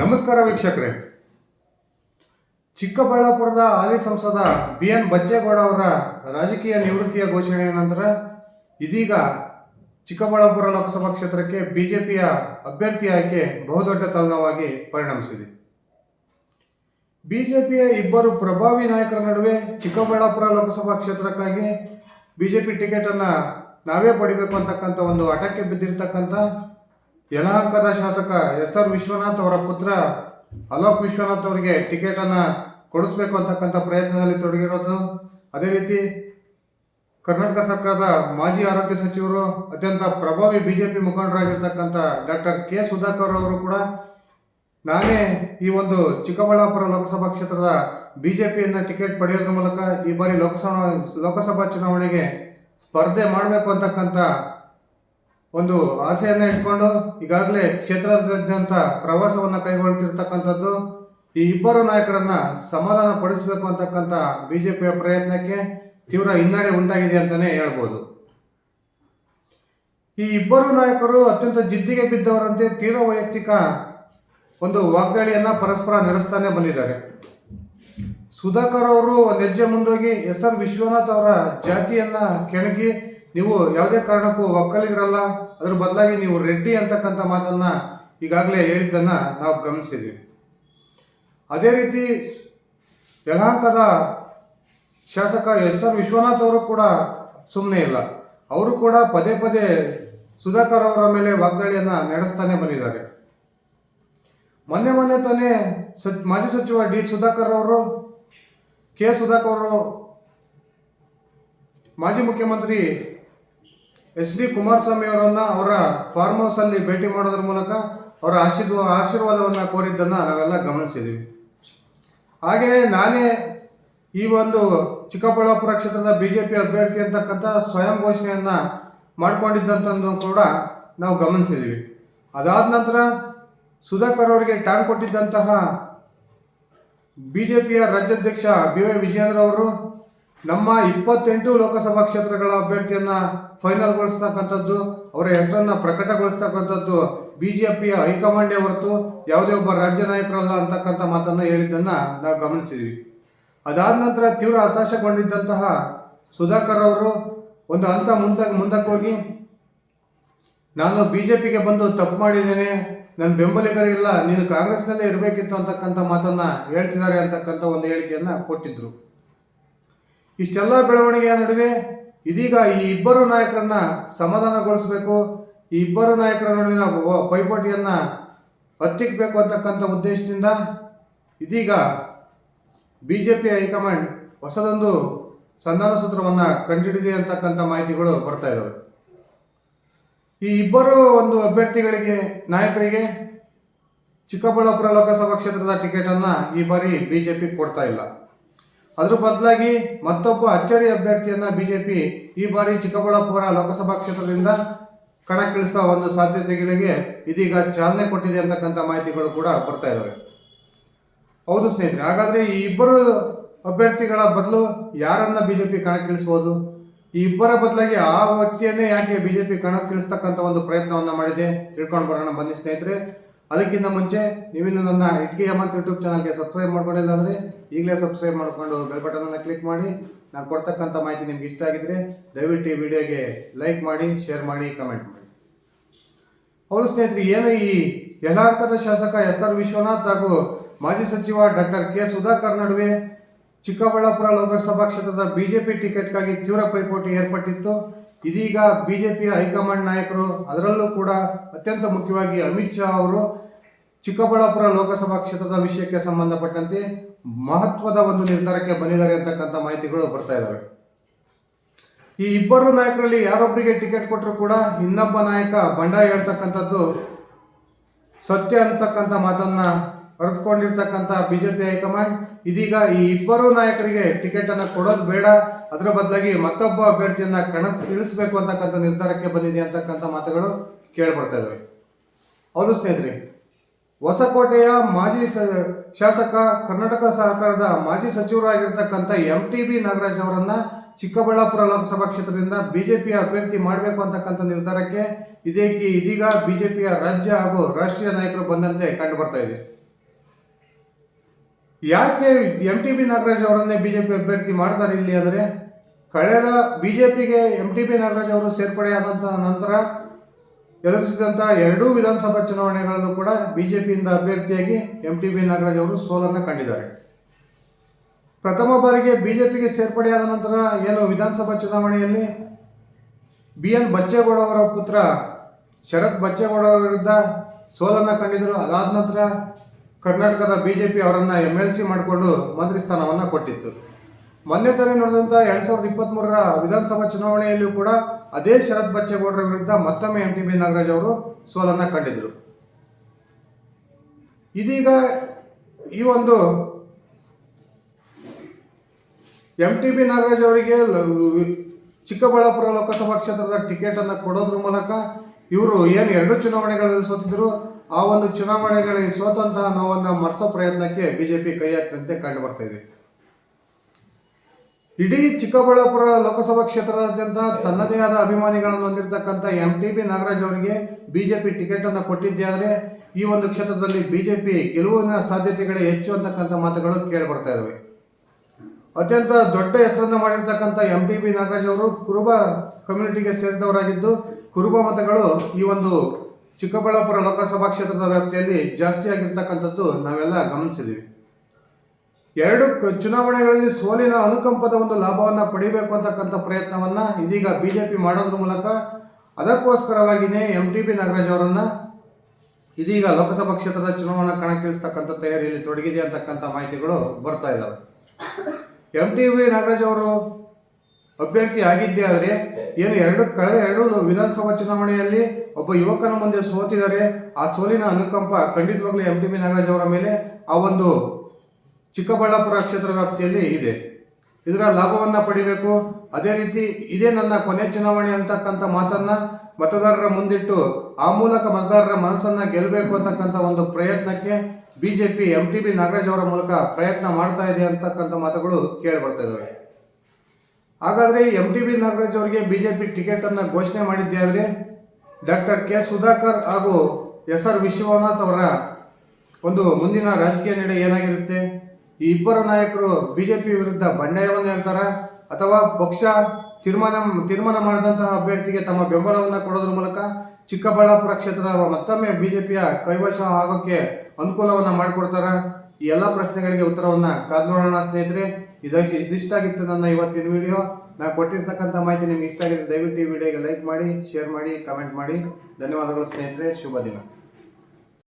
ನಮಸ್ಕಾರ ವೀಕ್ಷಕರೇ. ಚಿಕ್ಕಬಳ್ಳಾಪುರದ ಹಾಲಿ ಸಂಸದ ಬಿ ಎನ್ ಬಚ್ಚೇಗೌಡ ಅವರ ರಾಜಕೀಯ ನಿವೃತ್ತಿಯ ಘೋಷಣೆಯ ನಂತರ ಇದೀಗ ಚಿಕ್ಕಬಳ್ಳಾಪುರ ಲೋಕಸಭಾ ಕ್ಷೇತ್ರಕ್ಕೆ ಬಿಜೆಪಿಯ ಅಭ್ಯರ್ಥಿ ಆಯ್ಕೆ ಬಹುದೊಡ್ಡ ತಲ್ಲವಾಗಿ ಪರಿಣಮಿಸಿದೆ. ಬಿಜೆಪಿಯ ಇಬ್ಬರು ಪ್ರಭಾವಿ ನಾಯಕರ ನಡುವೆ ಚಿಕ್ಕಬಳ್ಳಾಪುರ ಲೋಕಸಭಾ ಕ್ಷೇತ್ರಕ್ಕಾಗಿ ಬಿಜೆಪಿ ಟಿಕೆಟ್ ಅನ್ನ ನಾವೇ ಪಡಿಬೇಕು ಅಂತಕ್ಕಂಥ ಒಂದು ಹಠಕ್ಕೆ ಬಿದ್ದಿರ್ತಕ್ಕಂಥ ಯಲಹಂಕದ ಶಾಸಕ ಎಸ್ ಆರ್ ವಿಶ್ವನಾಥ್ ಅವರ ಪುತ್ರ ಅಲೋಕ್ ವಿಶ್ವನಾಥ್ ಅವರಿಗೆ ಟಿಕೆಟನ್ನು ಕೊಡಿಸ್ಬೇಕು ಅಂತಕ್ಕಂಥ ಪ್ರಯತ್ನದಲ್ಲಿ ತೊಡಗಿರೋದು. ಅದೇ ರೀತಿ ಕರ್ನಾಟಕ ಸರ್ಕಾರದ ಮಾಜಿ ಆರೋಗ್ಯ ಸಚಿವರು ಅತ್ಯಂತ ಪ್ರಭಾವಿ ಬಿಜೆಪಿ ಮುಖಂಡರಾಗಿರ್ತಕ್ಕಂಥ ಡಾಕ್ಟರ್ ಕೆ ಸುಧಾಕರ್ ಅವರು ಕೂಡ ನಾನೇ ಈ ಒಂದು ಚಿಕ್ಕಬಳ್ಳಾಪುರ ಲೋಕಸಭಾ ಕ್ಷೇತ್ರದ ಬಿಜೆಪಿಯನ್ನ ಟಿಕೆಟ್ ಪಡೆಯೋದ್ರ ಮೂಲಕ ಈ ಬಾರಿ ಲೋಕಸಭಾ ಲೋಕಸಭಾ ಚುನಾವಣೆಗೆ ಸ್ಪರ್ಧೆ ಮಾಡಬೇಕು ಅಂತಕ್ಕಂಥ ಒಂದು ಆಸೆಯನ್ನು ಇಟ್ಕೊಂಡು ಈಗಾಗಲೇ ಕ್ಷೇತ್ರದಾದ್ಯಂತ ಪ್ರವಾಸವನ್ನು ಕೈಗೊಳ್ತಿರ್ತಕ್ಕಂಥದ್ದು ಈ ಇಬ್ಬರು ನಾಯಕರನ್ನ ಸಮಾಧಾನ ಪಡಿಸಬೇಕು ಅಂತಕ್ಕಂಥ ಬಿಜೆಪಿಯ ಪ್ರಯತ್ನಕ್ಕೆ ತೀವ್ರ ಹಿನ್ನಡೆ ಉಂಟಾಗಿದೆ ಅಂತಾನೆ ಹೇಳ್ಬೋದು. ಈ ಇಬ್ಬರು ನಾಯಕರು ಅತ್ಯಂತ ಜಿದ್ದಿಗೆ ಬಿದ್ದವರಂತೆ ತೀವ್ರ ವೈಯಕ್ತಿಕ ಒಂದು ವಾಗ್ದಾಳಿಯನ್ನು ಪರಸ್ಪರ ನಡೆಸ್ತಾನೆ ಬಂದಿದ್ದಾರೆ. ಸುಧಾಕರ್ ಅವರು ಒಂದು ಹೆಜ್ಜೆ ಮುಂದೋಗಿ ಎಸ್ ಆರ್ ವಿಶ್ವನಾಥ್ ಅವರ ಜಾತಿಯನ್ನ ಕೆಣಕಿ ನೀವು ಯಾವುದೇ ಕಾರಣಕ್ಕೂ ಒಕ್ಕಲಿಗರಲ್ಲ, ಅದರ ಬದಲಾಗಿ ನೀವು ರೆಡ್ಡಿ ಅಂತಕ್ಕಂಥ ಮಾತನ್ನು ಈಗಾಗಲೇ ಹೇಳಿದ್ದನ್ನು ನಾವು ಗಮನಿಸಿದ್ವಿ. ಅದೇ ರೀತಿ ಯಲಹಂಕದ ಶಾಸಕ ಎಸ್ ಆರ್ ವಿಶ್ವನಾಥ್ ಅವರು ಕೂಡ ಸುಮ್ಮನೆ ಇಲ್ಲ. ಅವರು ಕೂಡ ಪದೇ ಪದೇ ಸುಧಾಕರ್ ಅವರ ಮೇಲೆ ವಾಗ್ದಾಳಿಯನ್ನು ನಡೆಸ್ತಾನೆ ಬಂದಿದ್ದಾರೆ. ಮೊನ್ನೆ ಮೊನ್ನೆ ತಾನೇ ಸಚ್, ಮಾಜಿ ಸಚಿವ ಡಿ ಸುಧಾಕರ್ ಅವರು, ಕೆ ಸುಧಾಕರ್ ಅವರು, ಮಾಜಿ ಮುಖ್ಯಮಂತ್ರಿ ಎಚ್ ಡಿ ಕುಮಾರಸ್ವಾಮಿ ಅವರನ್ನ ಅವರ ಫಾರ್ಮ್ ಅಲ್ಲಿ ಭೇಟಿ ಮಾಡೋದ್ರ ಮೂಲಕ ಅವರ ಆಶೀರ್ವ, ಆಶೀರ್ವಾದವನ್ನ ಕೋರಿದ್ದನ್ನ ನಾವೆಲ್ಲ ಗಮನಿಸಿದ್ದೀವಿ ಹಾಗೆಯೇ ನಾನೇ ಈ ಒಂದು ಚಿಕ್ಕಬಳ್ಳಾಪುರ ಕ್ಷೇತ್ರದ ಬಿಜೆಪಿ ಅಭ್ಯರ್ಥಿ ಅಂತಕ್ಕಂಥ ಸ್ವಯಂ ಘೋಷಣೆಯನ್ನ ಮಾಡ್ಕೊಂಡಿದ್ದಂತಂದು ಕೂಡ ನಾವು ಗಮನಿಸಿದ್ದೀವಿ ಅದಾದ ನಂತರ ಸುಧಾಕರ್ ಅವರಿಗೆ ಟಾಂಗ್ ಕೊಟ್ಟಿದ್ದಂತಹ ಬಿಜೆಪಿಯ ರಾಜ್ಯಾಧ್ಯಕ್ಷ ಬಿ ವೈ ವಿಜಯೇಂದ್ರ ಅವರು ನಮ್ಮ ಇಪ್ಪತ್ತೆಂಟು ಲೋಕಸಭಾ ಕ್ಷೇತ್ರಗಳ ಅಭ್ಯರ್ಥಿಯನ್ನ ಫೈನಲ್ಗೊಳಿಸ್ತಕ್ಕಂಥದ್ದು ಅವರ ಹೆಸರನ್ನ ಪ್ರಕಟಗೊಳಿಸ್ತಕ್ಕಂಥದ್ದು ಬಿಜೆಪಿಯ ಹೈಕಮಾಂಡೇ ಹೊರತು ಯಾವುದೇ ಒಬ್ಬ ರಾಜ್ಯ ನಾಯಕರಲ್ಲ ಅಂತಕ್ಕಂಥ ಮಾತನ್ನ ಹೇಳಿದ್ದನ್ನ ನಾವು ಗಮನಿಸಿದ್ವಿ. ಅದಾದ ನಂತರ ತೀವ್ರ ಹತಾಶಗೊಂಡಿದ್ದಂತಹ ಸುಧಾಕರ್ ಅವರು ಒಂದು ಹಂತ ಮುಂದಕ್ಕೆ ಮುಂದಕ್ಕೆ ಹೋಗಿ, ನಾನು ಪಿಗೆ ಬಂದು ತಪ್ಪು ಮಾಡಿದ್ದೇನೆ, ನನ್ನ ಬೆಂಬಲಿಗರಿಗೆಲ್ಲ ನೀನು ಕಾಂಗ್ರೆಸ್ನಲ್ಲೇ ಇರಬೇಕಿತ್ತು ಅಂತಕ್ಕಂಥ ಮಾತನ್ನ ಹೇಳ್ತಿದ್ದಾರೆ ಅಂತಕ್ಕಂಥ ಒಂದು ಹೇಳಿಕೆಯನ್ನ ಕೊಟ್ಟಿದ್ರು. ಇಷ್ಟೆಲ್ಲ ಬೆಳವಣಿಗೆಯ ನಡುವೆ ಇದೀಗ ಈ ಇಬ್ಬರು ನಾಯಕರನ್ನ ಸಮಾಧಾನಗೊಳಿಸಬೇಕು, ಈ ಇಬ್ಬರು ನಾಯಕರ ನಡುವಿನ ಪೈಪೋಟಿಯನ್ನು ಹತ್ತಿಕ್ಕಬೇಕು ಅಂತಕ್ಕಂಥ ಉದ್ದೇಶದಿಂದ ಇದೀಗ ಬಿ ಜೆ ಪಿ ಹೈಕಮಾಂಡ್ ಹೊಸದೊಂದು ಸಂಧಾನ ಸೂತ್ರವನ್ನ ಕಂಡುಹಿಡಿದೆ ಅಂತಕ್ಕಂಥ ಮಾಹಿತಿಗಳು ಬರ್ತಾ ಇದ್ದಾವೆ ಈ ಇಬ್ಬರು ಒಂದು ಅಭ್ಯರ್ಥಿಗಳಿಗೆ, ನಾಯಕರಿಗೆ ಚಿಕ್ಕಬಳ್ಳಾಪುರ ಲೋಕಸಭಾ ಕ್ಷೇತ್ರದ ಟಿಕೆಟನ್ನು ಈ ಬಾರಿ ಬಿಜೆಪಿ ಕೊಡ್ತಾ ಇಲ್ಲ. ಅದ್ರ ಬದಲಾಗಿ ಮತ್ತೊಬ್ಬ ಅಚ್ಚರಿ ಅಭ್ಯರ್ಥಿಯನ್ನ ಬಿಜೆಪಿ ಈ ಬಾರಿ ಚಿಕ್ಕಬಳ್ಳಾಪುರ ಲೋಕಸಭಾ ಕ್ಷೇತ್ರದಿಂದ ಕಣಕ್ಕಿಳಿಸುವ ಒಂದು ಸಾಧ್ಯತೆಗಳಿಗೆ ಇದೀಗ ಚಾಲನೆ ಕೊಟ್ಟಿದೆ ಅಂತಕ್ಕಂಥ ಮಾಹಿತಿಗಳು ಕೂಡ ಬರ್ತಾ ಇದ್ದಾವೆ ಹೌದು ಸ್ನೇಹಿತರೆ, ಹಾಗಾದ್ರೆ ಈ ಇಬ್ಬರು ಅಭ್ಯರ್ಥಿಗಳ ಬದಲು ಯಾರನ್ನ ಬಿಜೆಪಿ ಕಣಕ್ಕಿಳಿಸಬಹುದು ಈ ಇಬ್ಬರ ಬದಲಾಗಿ ಆ ವ್ಯಕ್ತಿಯನ್ನೇ ಯಾಕೆ ಬಿಜೆಪಿ ಕಣಕ್ಕಿಳಿಸ್ತಕ್ಕಂಥ ಒಂದು ಪ್ರಯತ್ನವನ್ನ ಮಾಡಿದೆ? ತಿಳ್ಕೊಂಡು ಬರೋಣ ಬನ್ನಿ ಸ್ನೇಹಿತರೆ. ಅದಕ್ಕಿಂತ ಮುಂಚೆ ನೀವಿನ್ನು ನನ್ನ ಇಟ್ಕಿ ಹೇಮಂತ್ ಯೂಟ್ಯೂಬ್ ಚಾನಲ್ಗೆ ಸಬ್ಸ್ಕ್ರೈಬ್ ಮಾಡ್ಕೊಂಡಿಲ್ಲ ಅಂದರೆ ಈಗಲೇ ಸಬ್ಸ್ಕ್ರೈಬ್ ಮಾಡಿಕೊಂಡು ಬೆಲ್ ಬಟನನ್ನು ಕ್ಲಿಕ್ ಮಾಡಿ. ನಾನು ಕೊಡ್ತಕ್ಕಂಥ ಮಾಹಿತಿ ನಿಮ್ಗೆ ಇಷ್ಟ ಆಗಿದ್ರೆ ದಯವಿಟ್ಟು ಈ ವಿಡಿಯೋಗೆ ಲೈಕ್ ಮಾಡಿ ಶೇರ್ ಮಾಡಿ ಕಮೆಂಟ್ ಮಾಡಿ. ಹೌದು ಸ್ನೇಹಿತರೆ, ಏನು ಈ ಯಲಹಂಕದ ಶಾಸಕ ಎಸ್ ಆರ್ ವಿಶ್ವನಾಥ್ ಹಾಗೂ ಮಾಜಿ ಸಚಿವ ಡಾಕ್ಟರ್ ಕೆ. ಸುಧಾಕರ್ ನಡುವೆ ಚಿಕ್ಕಬಳ್ಳಾಪುರ ಲೋಕಸಭಾ ಕ್ಷೇತ್ರದ ಬಿಜೆಪಿ ಟಿಕೆಟ್ಗಾಗಿ ತೀವ್ರ ಪೈಪೋಟಿ ಏರ್ಪಟ್ಟಿತ್ತು. ಇದೀಗ ಬಿಜೆಪಿಯ ಹೈಕಮಾಂಡ್ ನಾಯಕರು ಅದರಲ್ಲೂ ಕೂಡ ಅತ್ಯಂತ ಮುಖ್ಯವಾಗಿ ಅಮಿತ್ ಶಾ ಅವರು ಚಿಕ್ಕಬಳ್ಳಾಪುರ ಲೋಕಸಭಾ ಕ್ಷೇತ್ರದ ವಿಷಯಕ್ಕೆ ಸಂಬಂಧಪಟ್ಟಂತೆ ಮಹತ್ವದ ಒಂದು ನಿರ್ಧಾರಕ್ಕೆ ಬಂದಿದ್ದಾರೆ ಅಂತಕ್ಕಂಥ ಮಾಹಿತಿಗಳು ಬರ್ತಾ ಇದ್ದಾವೆ ಈ ಇಬ್ಬರು ನಾಯಕರಲ್ಲಿ ಯಾರೊಬ್ಬರಿಗೆ ಟಿಕೆಟ್ ಕೊಟ್ಟರು ಕೂಡ ಇನ್ನೊಬ್ಬ ನಾಯಕ ಬಂಡಾಯ ಹೇಳ್ತಕ್ಕಂಥದ್ದು ಸತ್ಯ ಅಂತಕ್ಕಂಥ ಮಾತನ್ನ ಜೆ ಬಿಜೆಪಿ ಹೈಕಮಾಂಡ್. ಇದೀಗ ಈ ಇಬ್ಬರು ನಾಯಕರಿಗೆ ಟಿಕೆಟ್ ಅನ್ನ ಕೊಡೋದು ಬೇಡ, ಅದರ ಬದಲಾಗಿ ಮತ್ತೊಬ್ಬ ಅಭ್ಯರ್ಥಿಯನ್ನ ಕಣ ಇಳಿಸಬೇಕು ಅಂತಕ್ಕಂಥ ನಿರ್ಧಾರಕ್ಕೆ ಬಂದಿದೆ ಅಂತಕ್ಕಂಥ ಮಾತುಗಳು ಕೇಳಿ ಬರ್ತಾ ಇದಾವೆ. ಹೌದು ಸ್ನೇಹಿತರೆ ಹೊಸಕೋಟೆಯ ಮಾಜಿ ಶಾಸಕ, ಕರ್ನಾಟಕ ಸರ್ಕಾರದ ಮಾಜಿ ಸಚಿವರಾಗಿರ್ತಕ್ಕಂಥ ಎಂ ಟಿ ಬಿ ನಾಗರಾಜ್ ಅವರನ್ನ ಚಿಕ್ಕಬಳ್ಳಾಪುರ ಲೋಕಸಭಾ ಕ್ಷೇತ್ರದಿಂದ ಬಿಜೆಪಿ ಅಭ್ಯರ್ಥಿ ಮಾಡಬೇಕು ಅಂತಕ್ಕಂಥ ನಿರ್ಧಾರಕ್ಕೆ ಇದಕ್ಕೆ ಇದೀಗ ಬಿಜೆಪಿಯ ರಾಜ್ಯ ಹಾಗೂ ರಾಷ್ಟ್ರೀಯ ನಾಯಕರು ಬಂದಂತೆ ಕಂಡು ಬರ್ತಾ ಇದೆ. ಯಾಕೆ ಎಂ ಟಿ ಬಿ ನಾಗರಾಜ್ ಅವರನ್ನೇ ಬಿಜೆಪಿ ಅಭ್ಯರ್ಥಿ ಮಾಡ್ತಾರೆ ಇಲ್ಲಿ ಅಂದರೆ ಕಳೆದ ಬಿಜೆಪಿಗೆ ಎಂ ಟಿ ಬಿ ನಾಗರಾಜ್ ಅವರು ಸೇರ್ಪಡೆಯಾದಂಥ ನಂತರ ಎದುರಿಸಿದಂಥ ಎರಡೂ ವಿಧಾನಸಭಾ ಚುನಾವಣೆಗಳಲ್ಲೂ ಕೂಡ ಬಿಜೆಪಿಯಿಂದ ಅಭ್ಯರ್ಥಿಯಾಗಿ ಎಂ ಟಿ ಬಿ ನಾಗರಾಜ್ ಅವರು ಸೋಲನ್ನು ಕಂಡಿದ್ದಾರೆ. ಪ್ರಥಮ ಬಾರಿಗೆ ಬಿಜೆಪಿಗೆ ಸೇರ್ಪಡೆಯಾದ ನಂತರ ಏನು ವಿಧಾನಸಭಾ ಚುನಾವಣೆಯಲ್ಲಿ ಬಿ ಎನ್ ಬಚ್ಚೇಗೌಡ ಅವರ ಪುತ್ರ ಶರತ್ ಬಚ್ಚೇಗೌಡ ಅವರ ವಿರುದ್ಧ ಸೋಲನ್ನು ಕಂಡಿದ್ದರು. ಅದಾದ ನಂತರ ಕರ್ನಾಟಕದ ಬಿಜೆಪಿ ಅವರನ್ನು ಎಂ ಎಲ್ ಸಿ ಮಾಡಿಕೊಂಡು ಮಂತ್ರಿ ಸ್ಥಾನವನ್ನು ಕೊಟ್ಟಿತ್ತು. ಮೊನ್ನೆ ತಾನೇ ನಡೆದಂಥ ಎರಡು ಸಾವಿರದ ಇಪ್ಪತ್ತ್ಮೂರರ ವಿಧಾನಸಭಾ ಚುನಾವಣೆಯಲ್ಲಿಯೂ ಕೂಡ ಅದೇ ಶರತ್ ಬಚ್ಚೇಗೌಡರ ವಿರುದ್ಧ ಮತ್ತೊಮ್ಮೆ ಎಂ ಟಿ ಬಿ ನಾಗರಾಜ್ ಅವರು ಸೋಲನ್ನು ಕಂಡಿದ್ದರು ಇದೀಗ ಈ ಒಂದು ಎಂ ಟಿ ಬಿ ನಾಗರಾಜ್ ಅವರಿಗೆ ಚಿಕ್ಕಬಳ್ಳಾಪುರ ಲೋಕಸಭಾ ಕ್ಷೇತ್ರದ ಟಿಕೆಟ್ ಅನ್ನು ಕೊಡೋದ್ರ ಮೂಲಕ ಇವರು ಏನು ಎರಡು ಚುನಾವಣೆಗಳಲ್ಲಿ ಸೋತಿದ್ರು, ಆ ಒಂದು ಚುನಾವಣೆಗಳಿಗೆ ಸೋತಂತಹ ನೋವನ್ನು ಮರೆಸೋ ಪ್ರಯತ್ನಕ್ಕೆ ಬಿಜೆಪಿ ಕೈ ಹಾಕಿದಂತೆ ಕಂಡು ಬರ್ತಾ ಇದೆ. ಇಡೀ ಚಿಕ್ಕಬಳ್ಳಾಪುರ ಲೋಕಸಭಾ ಕ್ಷೇತ್ರದಾದ್ಯಂತ ತನ್ನದೇ ಆದ ಅಭಿಮಾನಿಗಳನ್ನು ಹೊಂದಿರತಕ್ಕಂಥ ಎಂ ಟಿ ಬಿ ನಾಗರಾಜ್ ಅವರಿಗೆ ಬಿಜೆಪಿ ಟಿಕೆಟ್ ಅನ್ನು ಕೊಟ್ಟಿದ್ದೇ ಆದರೆ ಈ ಒಂದು ಕ್ಷೇತ್ರದಲ್ಲಿ ಬಿಜೆಪಿ ಗೆಲುವಿನ ಸಾಧ್ಯತೆಗಳೇ ಹೆಚ್ಚು ಅಂತಕ್ಕಂಥ ಮಾತುಗಳು ಕೇಳಿ ಬರ್ತಾ ಇದಾವೆ. ಅತ್ಯಂತ ದೊಡ್ಡ ಹೆಸರನ್ನು ಮಾಡಿರ್ತಕ್ಕಂಥ ಎಂ ಟಿ ಬಿ ನಾಗರಾಜ್ ಅವರು ಕುರುಬ ಕಮ್ಯುನಿಟಿಗೆ ಸೇರಿದವರಾಗಿದ್ದು ಕುರುಬ ಮತಗಳು ಈ ಒಂದು ಚಿಕ್ಕಬಳ್ಳಾಪುರ ಲೋಕಸಭಾ ಕ್ಷೇತ್ರದ ವ್ಯಾಪ್ತಿಯಲ್ಲಿ ಜಾಸ್ತಿ ಆಗಿರ್ತಕ್ಕಂಥದ್ದು ನಾವೆಲ್ಲ ಗಮನಿಸಿದ್ದೀವಿ ಎರಡು ಚುನಾವಣೆಗಳಲ್ಲಿ ಸೋಲಿನ ಅನುಕಂಪದ ಒಂದು ಲಾಭವನ್ನು ಪಡಿಬೇಕು ಅಂತಕ್ಕಂಥ ಪ್ರಯತ್ನವನ್ನು ಇದೀಗ ಬಿ ಜೆ ಪಿ ಮಾಡೋದ್ರ ಮೂಲಕ ಅದಕ್ಕೋಸ್ಕರವಾಗಿಯೇ ಎಂ ಟಿ ಬಿ ನಾಗರಾಜ್ ಅವರನ್ನು ಇದೀಗ ಲೋಕಸಭಾ ಕ್ಷೇತ್ರದ ಚುನಾವಣಾ ಕಣಕ್ಕಿಳಿಸ್ತಕ್ಕಂಥ ತಯಾರಿಯಲ್ಲಿ ತೊಡಗಿದೆ ಅಂತಕ್ಕಂಥ ಮಾಹಿತಿಗಳು ಬರ್ತಾ ಇದ್ದಾವೆ ಎಂ ಟಿ ಬಿ ನಾಗರಾಜ್ ಅವರು ಅಭ್ಯರ್ಥಿ ಆಗಿದ್ದೇ ಆದರೆ ಏನು ಎರಡು ಕಳೆದ ಎರಡು ವಿಧಾನಸಭಾ ಚುನಾವಣೆಯಲ್ಲಿ ಒಬ್ಬ ಯುವಕನ ಮುಂದೆ ಸೋತಿದ್ದಾರೆ ಆ ಸೋಲಿನ ಅನುಕಂಪ ಖಂಡಿತವಾಗ್ಲೂ ಎಂ ಟಿ ಬಿ ನಾಗರಾಜ್ ಅವರ ಮೇಲೆ ಆ ಒಂದು ಚಿಕ್ಕಬಳ್ಳಾಪುರ ಕ್ಷೇತ್ರ ವ್ಯಾಪ್ತಿಯಲ್ಲಿ ಇದೆ. ಇದರ ಲಾಭವನ್ನು ಪಡಿಬೇಕು. ಅದೇ ರೀತಿ ಇದೇ ನನ್ನ ಕೊನೆ ಚುನಾವಣೆ ಅಂತಕ್ಕಂಥ ಮಾತನ್ನ ಮತದಾರರ ಮುಂದಿಟ್ಟು ಆ ಮೂಲಕ ಮತದಾರರ ಮನಸ್ಸನ್ನ ಗೆಲ್ಲಬೇಕು ಅಂತಕ್ಕಂಥ ಒಂದು ಪ್ರಯತ್ನಕ್ಕೆ BJP M T B Nagaraj ಅವರ ಮೂಲಕ ಪ್ರಯತ್ನ ಮಾಡ್ತಾ ಇದೆ ಅಂತಕ್ಕಂಥ ಮಾತುಗಳು ಕೇಳಿ ಬರ್ತಾ ಇದ್ದಾವೆ ಹಾಗಾದ್ರೆ ಎಂ ಟಿ ಬಿ ನಾಗರಾಜ್ ಅವರಿಗೆ ಬಿಜೆಪಿ ಟಿಕೆಟ್ ಟಿಕೆಟನ್ನು ಘೋಷಣೆ ಮಾಡಿದ್ದೆ ಆದರೆ ಡಾಕ್ಟರ್ ಕೆ ಸುಧಾಕರ್ ಹಾಗೂ ಎಸ್ ಆರ್ ವಿಶ್ವನಾಥ್ ಅವರ ಒಂದು ಮುಂದಿನ ರಾಜಕೀಯ ನಡೆ ಏನಾಗಿರುತ್ತೆ? ಈ ಇಬ್ಬರು ನಾಯಕರು ಬಿಜೆಪಿ ವಿರುದ್ಧ ಬಂಡಾಯವನ್ನು ಹೇಳ್ತಾರೆ ಅಥವಾ ಪಕ್ಷ ತೀರ್ಮಾನ ತೀರ್ಮಾನ ಮಾಡಿದಂತಹ ಅಭ್ಯರ್ಥಿಗೆ ತಮ್ಮ ಬೆಂಬಲವನ್ನು ಕೊಡೋದ್ರ ಮೂಲಕ ಚಿಕ್ಕಬಳ್ಳಾಪುರ ಕ್ಷೇತ್ರದ ಮತ್ತೊಮ್ಮೆ ಬಿಜೆಪಿಯ ಕೈವಶ ಆಗೋಕ್ಕೆ ಅನುಕೂಲವನ್ನು ಮಾಡಿಕೊಡ್ತಾರೆ. ಈ ಎಲ್ಲ ಪ್ರಶ್ನೆಗಳಿಗೆ ಉತ್ತರವನ್ನು ಕಾದ್ ನೋಡೋಣ ಸ್ನೇಹಿತರೆ. ಇದಕ್ಕೆ ಇದಿಷ್ಟಾಗಿತ್ತು ನನ್ನ ಇವತ್ತಿನ ವಿಡಿಯೋ. ನಾನು ಕೊಟ್ಟಿರ್ತಕ್ಕಂಥ ಮಾಹಿತಿ ನಿಮ್ಗೆ ಇಷ್ಟ ಆಗಿದ್ರೆ ದಯವಿಟ್ಟು ಈ ವಿಡಿಯೋಗೆ ಲೈಕ್ ಮಾಡಿ, ಶೇರ್ ಮಾಡಿ, ಕಮೆಂಟ್ ಮಾಡಿ. ಧನ್ಯವಾದಗಳು ಸ್ನೇಹಿತರೆ. ಶುಭ ದಿನ.